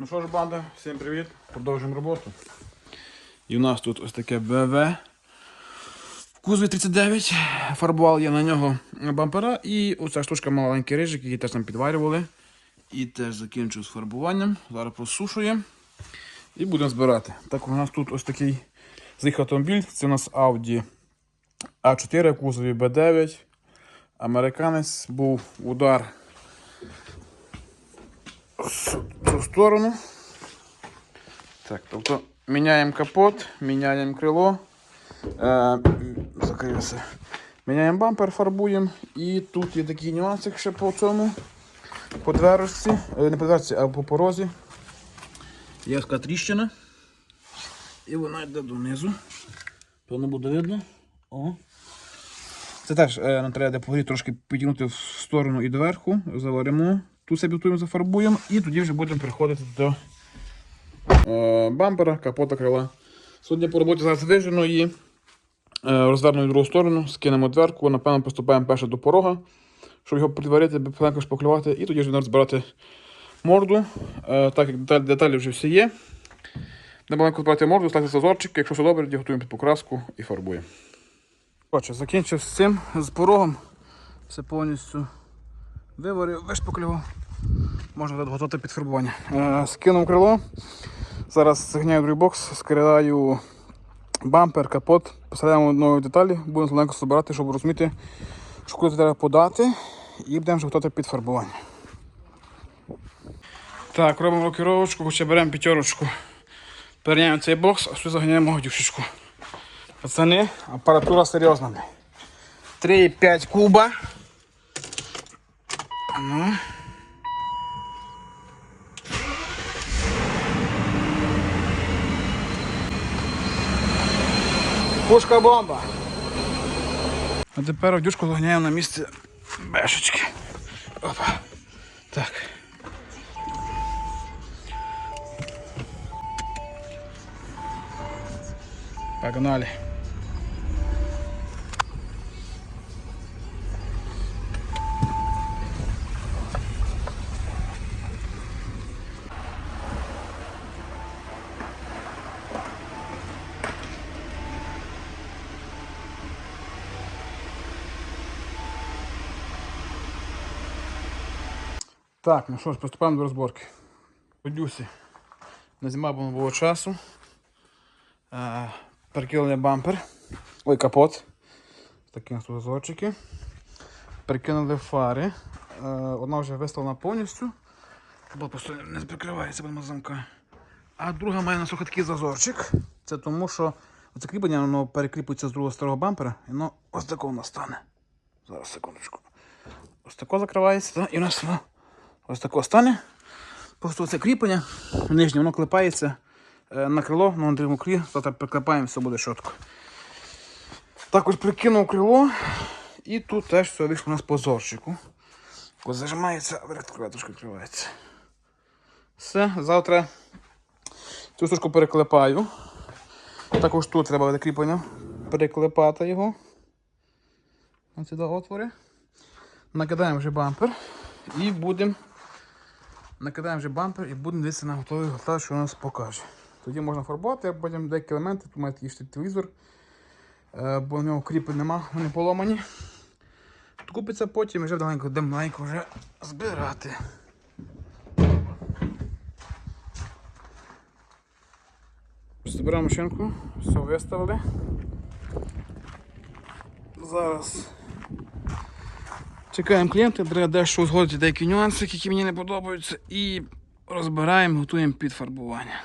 Ну що ж, банда, всім привіт. Продовжуємо роботу. І у нас тут ось таке БВ. В кузові 39. Фарбував я на нього бампера. І оця штучка маленький рижик, який теж там підварювали. І теж закінчив з фарбуванням. Зараз просушуємо. І будемо збирати. Так, у нас тут ось такий з'їхав автомобіль. Це у нас Audi А4 в кузові Б9. Американець був удар в цю сторону. Так, тобто міняємо капот, міняємо крило, е, закрився. Міняємо бампер, фарбуємо. І тут є такий нюансик ще по цьому. По дверці, е, не по дверці, а по порозі. Є така тріщина. І вона йде донизу. То не буде видно. О. Це теж е, нам треба погрі трошки підігнути в сторону і доверху, заваримо, тут себе готуємо, зафарбуємо і тоді вже будемо переходити до е, бампера, капота крила. Сьогодні по роботі зараз вижено її, е, розвернемо в другу сторону, скинемо дверку, напевно, поступаємо перше до порога, щоб його підварити, пленку шпаклювати, і тоді вже будемо збирати морду. Е, так як деталі, деталі вже всі є. Не маленько збирати морду, ставити зазорчик, якщо все добре, готуємо під покраску і фарбуємо. Отже, закінчив з цим, з порогом. Все повністю виварив, вишпаклював. Можна готувати під фарбування. Е, скинув крило. Зараз загняю другий бокс, скидаю бампер, капот, посередимо нові деталі, будемо зеленко збирати, щоб розуміти, що куди треба подати, і будемо готувати під фарбування. Так, робимо рокіровочку, хоча беремо п'ятерочку. Перейняємо цей бокс, а сюди заганяємо годюшечку. Пацани, апаратура серйозна. 3,5 куба. Ну. Пушка бомба. А тепер одюшку заганяємо на місце бешечки. Опа. Так. Погнали. Так, ну що ж, приступаємо до розборки. Подюсі. На зима було часу. Е, Перекинули бампер. Ой, капот. Такі нас тут зазорчики. Перекинули фари. Е, Одна вже виставлена повністю. Бо просто не прикривається без замка. А друга має насухо такий зазорчик. Це тому, що оце кріплення воно перекріплюється з другого старого бампера і воно ось такого настане. Зараз секундочку. Ось тако закривається, та, і у нас воно ось тако стане. Просто це кріплення нижнє, воно клепається е, на крило, на другому крі, завтра приклепаємо, все буде чітко. Також прикинув крило, і тут теж все вийшло у нас по зорчику. Ось зажимається, трошки відкривається. Все, завтра цю штучку переклепаю. Також тут треба буде кріплення переклепати його. Ось сюди отвори. Накидаємо вже бампер і будемо накидаємо вже бампер і будемо дивитися на готовий готовий, що у нас покаже. Тоді можна фарбувати, а потім деякі елементи, тут має такий телевізор, е, бо в нього кріпи нема, вони поломані. Купиться потім і вже маленько будемо маленько вже збирати. Збираємо машинку, все виставили. Зараз чекаємо клієнта, треба дещо узгодити деякі нюанси, які мені не подобаються, і розбираємо, готуємо під фарбування.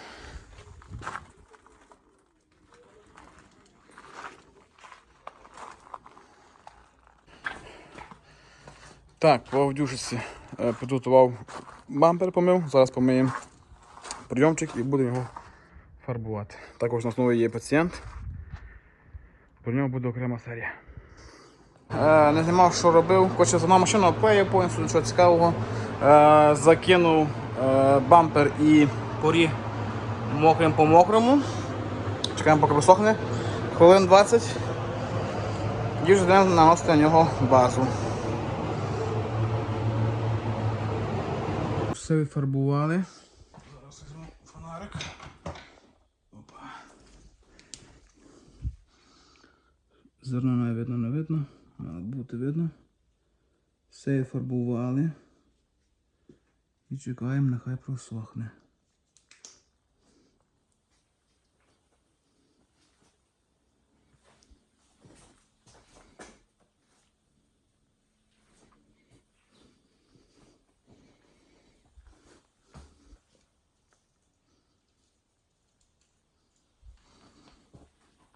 Так, по Авдюшиці е, підготував бампер помив, зараз помиємо прийомчик і будемо його фарбувати. Також у нас є пацієнт. Про нього буде окрема серія. Е, не знімав, що робив. Хоче за машину обклеїв повністю, нічого цікавого. Е, закинув е, бампер і порі мокрим по мокрому. Чекаємо, поки висохне. Хвилин 20. І вже будемо наносити на нього базу. Все відфарбували. Зараз Так. Опа. Зерно не видно, не видно. Мало бути видно. Все фарбували. І чекаємо, нехай просохне.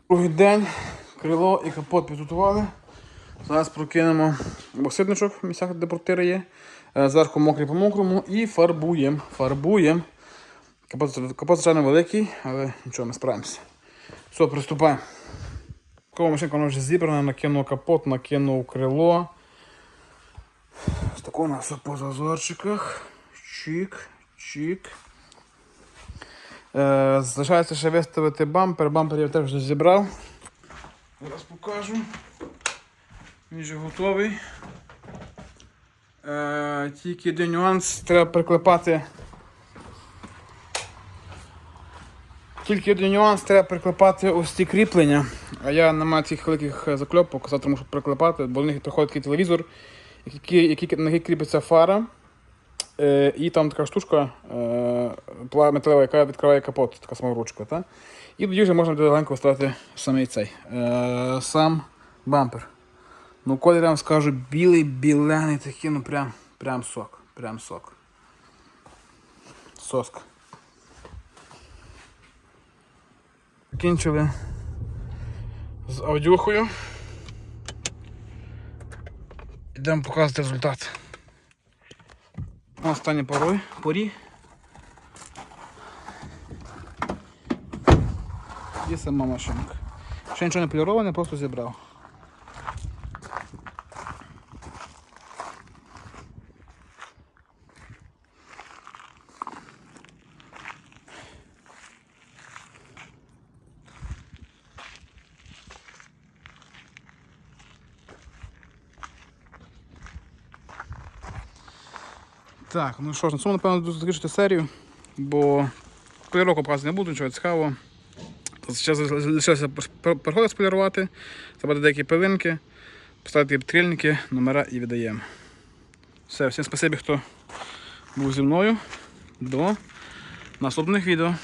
Другий день, крило і капот підготували. Зараз прокинемо боксидничок в місцях, де портири є. Е, Зверху мокрий по мокрому і фарбуємо. Фарбуємо. Капот, звичайно великий, але нічого, ми справимося. Все, приступаємо. Кова машинка вона вже зібрана, накинув капот, накинув крило. Ось тако у нас по зазорчиках. Чик, чик. Е, залишається ще виставити бампер. Бампер я теж вже зібрав. Зараз покажу. Він вже готовий. Е, тільки один нюанс, треба приклепати. Тільки один нюанс, треба приклепати ось ці кріплення. А я не маю цих великих е, закльопок, завтра мушу приклепати, бо в них приходить такий телевізор, який, який, на який кріпиться фара. Е, і там така штучка е, металева, яка відкриває капот, така саморучка. Та? І тоді вже можна легенько вставити самий цей, е, сам бампер. Ну, колір я вам скажу, білий, білений такий, ну прям, прям сок. Прям сок. Соска. Закінчили з аудюхою. Йдемо показувати результат. Останній порой, порі. І сама машинка. Ще нічого не поліроване, просто зібрав. Так, ну що ж, на цьому, напевно, закінчити серію, бо поліровку показувати не буду, нічого цікавого. Зараз залишилося переходи сполірувати, забрати деякі пилинки, поставити підтрильники, номера і віддаємо. Все, всім спасибі, хто був зі мною. До наступних відео.